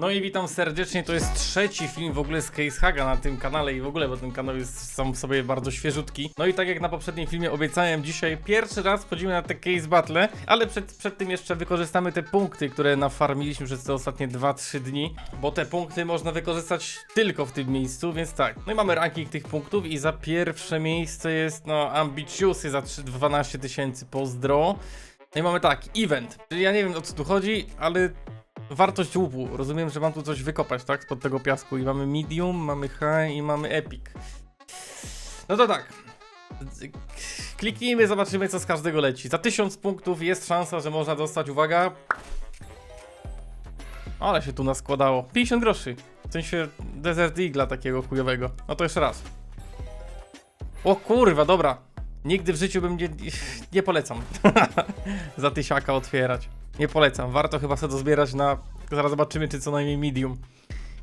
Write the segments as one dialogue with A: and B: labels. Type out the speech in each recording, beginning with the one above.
A: No i witam serdecznie, to jest trzeci film w ogóle z Case Haga na tym kanale i w ogóle, bo ten kanał jest sam w sobie bardzo świeżutki. No i tak jak na poprzednim filmie obiecałem, dzisiaj pierwszy raz wchodzimy na te Case Battle, ale przed, przed tym jeszcze wykorzystamy te punkty, które nafarmiliśmy przez te ostatnie 2-3 dni, bo te punkty można wykorzystać tylko w tym miejscu, więc tak. No i mamy ranking tych punktów i za pierwsze miejsce jest, no, Ambitiusy za 3, 12 tysięcy, pozdro. No i mamy tak, event, czyli ja nie wiem o co tu chodzi, ale wartość łupu. Rozumiem, że mam tu coś wykopać, tak? Spod tego piasku. I mamy medium, mamy high i mamy epic. No to tak. Kliknijmy, zobaczymy co z każdego leci. Za 1000 punktów jest szansa, że można dostać, uwaga. Ale się tu naskładało. 50 groszy. W sensie Desert Eagla takiego chujowego. No to jeszcze raz. O kurwa, dobra. Nigdy w życiu bym nie, nie polecam za tysiaka otwierać. Nie polecam. Warto chyba sobie dozbierać na. Zaraz zobaczymy, czy co najmniej medium.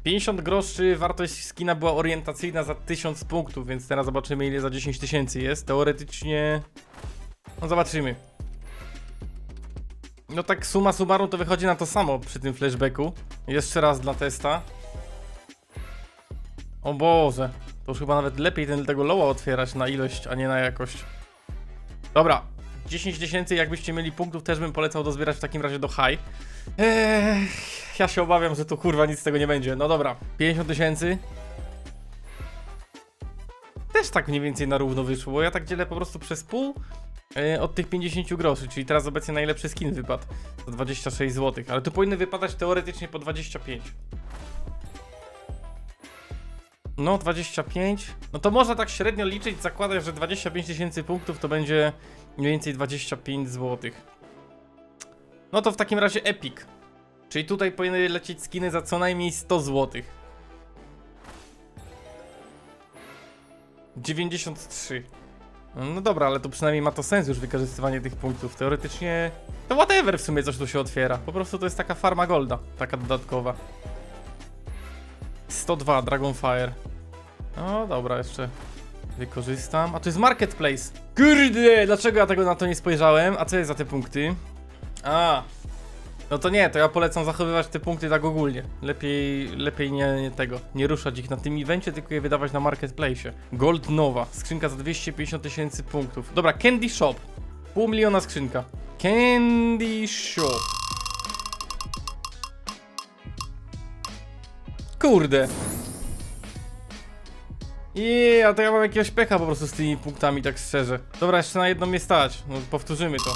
A: 50 groszy, wartość skina była orientacyjna za 1000 punktów, więc teraz zobaczymy, ile za 10 tysięcy jest. Teoretycznie. No zobaczymy. No tak suma summarum to wychodzi na to samo przy tym flashbacku. Jeszcze raz dla testa. O Boże. To już chyba nawet lepiej ten, tego loła otwierać na ilość, a nie na jakość. Dobra. 10 tysięcy, jakbyście mieli punktów, też bym polecał dozbierać w takim razie do high. Eee, ja się obawiam, że tu kurwa nic z tego nie będzie. No dobra, 50 tysięcy. Też tak mniej więcej na równo wyszło, bo ja tak dzielę po prostu przez pół e, od tych 50 groszy, czyli teraz obecnie najlepszy skin wypadł za 26 zł, ale tu powinny wypadać teoretycznie po 25. No, 25. No to można tak średnio liczyć, zakładać, że 25 tysięcy punktów to będzie mniej więcej 25 zł. No to w takim razie Epic. Czyli tutaj powinny lecieć skiny za co najmniej 100 zł. 93. No dobra, ale to przynajmniej ma to sens już wykorzystywanie tych punktów. Teoretycznie to whatever w sumie coś tu się otwiera. Po prostu to jest taka farma golda, taka dodatkowa. 102 Dragonfire. No dobra, jeszcze wykorzystam. A to jest marketplace. Kurde, dlaczego ja tego na to nie spojrzałem? A co jest za te punkty? A. No to nie, to ja polecam zachowywać te punkty tak ogólnie. Lepiej, lepiej nie, nie tego, nie ruszać ich na tym evencie, tylko je wydawać na marketplace. Gold Nowa, skrzynka za 250 tysięcy punktów. Dobra, Candy Shop. Pół miliona skrzynka. Candy Shop. Kurde. Jej, a to ja mam jakiegoś pecha po prostu z tymi punktami, tak szczerze. Dobra, jeszcze na jedno mnie stać. No powtórzymy to.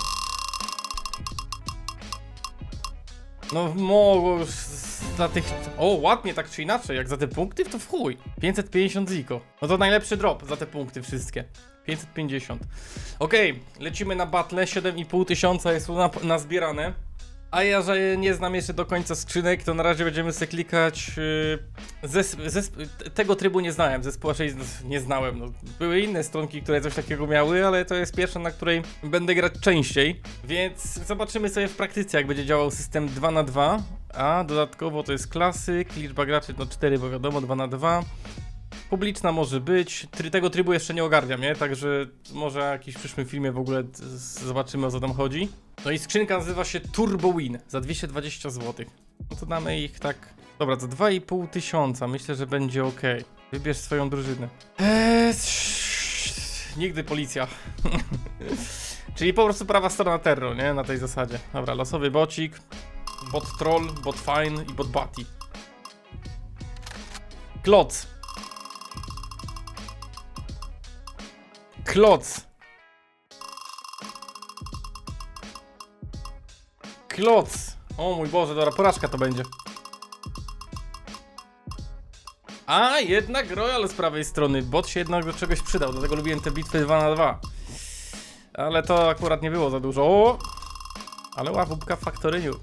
A: No mogło już za tych... O, ładnie tak czy inaczej, jak za te punkty to w chuj. 550 ziko. No to najlepszy drop za te punkty wszystkie. 550. Okej, lecimy na battle, 7,5 tysiąca jest tu na, nazbierane. A ja, że nie znam jeszcze do końca skrzynek, to na razie będziemy sobie klikać. Zes, tego trybu nie znałem, zespołu raczej nie znałem. No, były inne stronki, które coś takiego miały, ale to jest pierwsza, na której będę grać częściej. Więc zobaczymy sobie w praktyce, jak będzie działał system 2 na 2 A dodatkowo to jest klasyk, liczba graczy no 4, bo wiadomo, 2 na 2 Publiczna może być. Try, tego trybu jeszcze nie ogarniam, nie? Także może w jakimś przyszłym filmie w ogóle zobaczymy o co tam chodzi. No i skrzynka nazywa się Turbo Win za 220 zł. No to damy ich tak. Dobra, za 2,5 tysiąca. Myślę, że będzie ok. Wybierz swoją drużynę. Eee, nigdy policja. Czyli po prostu prawa strona terror, nie? Na tej zasadzie. Dobra, losowy bocik, bot troll, bot fine i bot batty. Kloc. Kloc. Kloc. O mój Boże, dobra, porażka to będzie. A, jednak Royal z prawej strony. Bot się jednak do czegoś przydał, dlatego lubiłem te bitwy 2 na 2 Ale to akurat nie było za dużo. O! Ale łapubka w faktoryniu.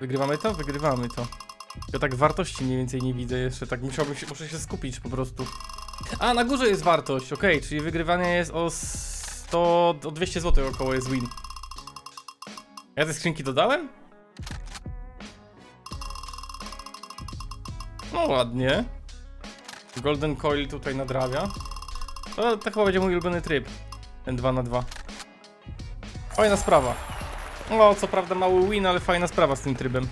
A: Wygrywamy to? Wygrywamy to. Ja tak wartości mniej więcej nie widzę jeszcze, tak musiałbym się, muszę się skupić po prostu. A, na górze jest wartość, okej, czyli wygrywanie jest o 100, o 200 zł około jest win. Ja te skrzynki dodałem? No ładnie. Golden Coil tutaj nadrawia. To, to chyba będzie mój ulubiony tryb. Ten 2 na 2 Fajna sprawa. O, co prawda mały win, ale fajna sprawa z tym trybem.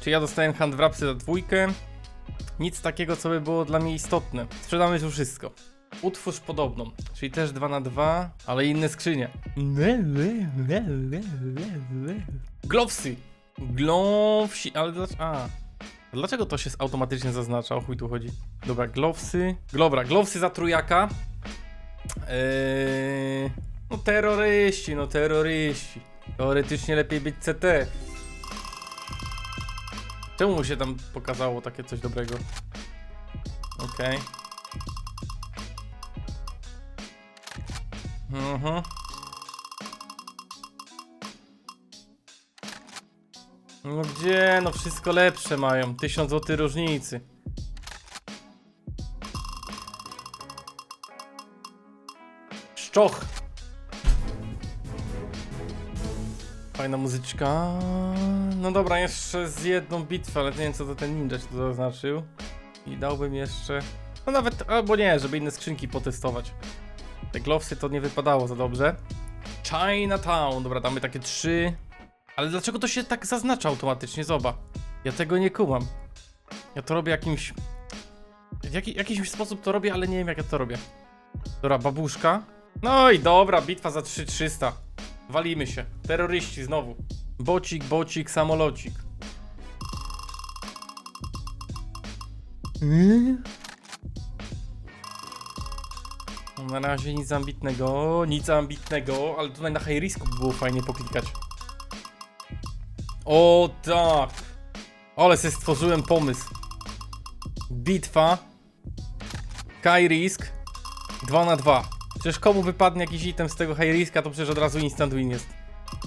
A: Czy ja dostałem handwrapsy za dwójkę? Nic takiego, co by było dla mnie istotne. Sprzedamy tu wszystko. Utwórz podobną, czyli też 2 na 2 ale inne skrzynie. Glowsy. Glowsi, ale dlaczego? A. Dlaczego to się automatycznie zaznacza? O chuj tu chodzi. Dobra, glowsy. Dobra, glowsy za trójaka. Eee, no terroryści, no terroryści. Teoretycznie lepiej być CT. Czemu mu się tam pokazało takie coś dobrego? Okej. Mhm. No gdzie? No wszystko lepsze mają. 1000 zł różnicy. Szczoch. Fajna muzyczka. No dobra, jeszcze z jedną bitwę, ale nie wiem co to ten ninja tu zaznaczył. I dałbym jeszcze... No nawet, albo nie, żeby inne skrzynki potestować. Te glowsy to nie wypadało za dobrze. Chinatown, dobra, damy takie trzy. Ale dlaczego to się tak zaznacza automatycznie? Zoba. Ja tego nie kumam. Ja to robię jakimś... W jaki, jakiś sposób to robię, ale nie wiem jak ja to robię. Dobra, babuszka. No i dobra, bitwa za 3300. Walimy się. Terroryści znowu. Bocik, bocik, samolocik. No, Na razie nic ambitnego, nic ambitnego, ale tutaj na high risku by było fajnie poklikać. O tak! Ale sobie stworzyłem pomysł. Bitwa. High risk. 2 na 2. Przecież komu wypadnie jakiś item z tego high riska, to przecież od razu instant win jest.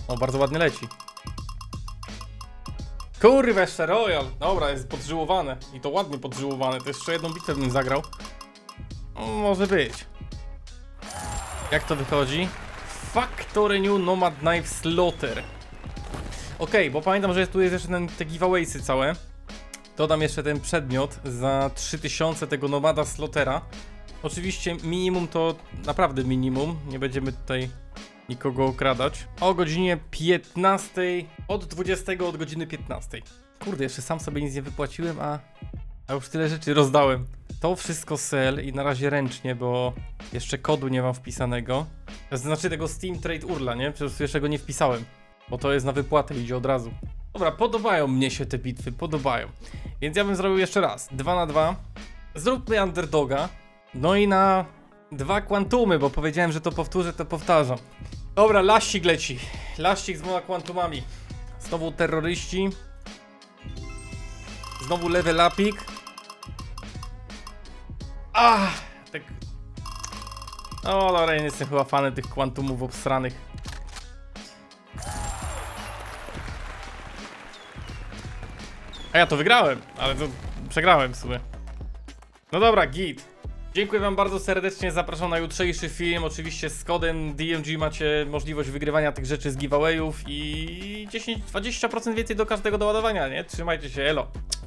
A: O, bardzo ładnie leci. Kurwa, jeszcze Royal. Dobra, jest podżyłowane. I to ładnie podżyłowane. To jeszcze jedną bitwę bym zagrał. O, może być. Jak to wychodzi? Factory New Nomad Knife Slaughter. Okej, bo pamiętam, że tu jest jeszcze ten, te giveawaysy całe. Dodam jeszcze ten przedmiot za 3000 tego Nomada Slaughtera. Oczywiście minimum to naprawdę minimum. Nie będziemy tutaj nikogo okradać. O godzinie 15. Od 20 od godziny 15. Kurde, jeszcze sam sobie nic nie wypłaciłem, a, a już tyle rzeczy rozdałem. To wszystko sell i na razie ręcznie, bo jeszcze kodu nie mam wpisanego. To znaczy tego Steam Trade Urla, nie? Przecież jeszcze go nie wpisałem. Bo to jest na wypłatę, idzie od razu. Dobra, podobają mnie się te bitwy, podobają. Więc ja bym zrobił jeszcze raz. 2 na 2. Zróbmy underdoga. No i na dwa kwantumy, bo powiedziałem, że to powtórzę, to powtarzam. Dobra, laścik leci. Laścik z dwoma kwantumami. Znowu terroryści. Znowu level upik. Ah, tak. O, dobra, ja nie jestem chyba fanem tych kwantumów obsranych. A ja to wygrałem, ale to przegrałem w sumie. No dobra, git. Dziękuję wam bardzo serdecznie, zapraszam na jutrzejszy film. Oczywiście z kodem DMG macie możliwość wygrywania tych rzeczy z giveawayów i 10-20% więcej do każdego doładowania, nie? Trzymajcie się, elo.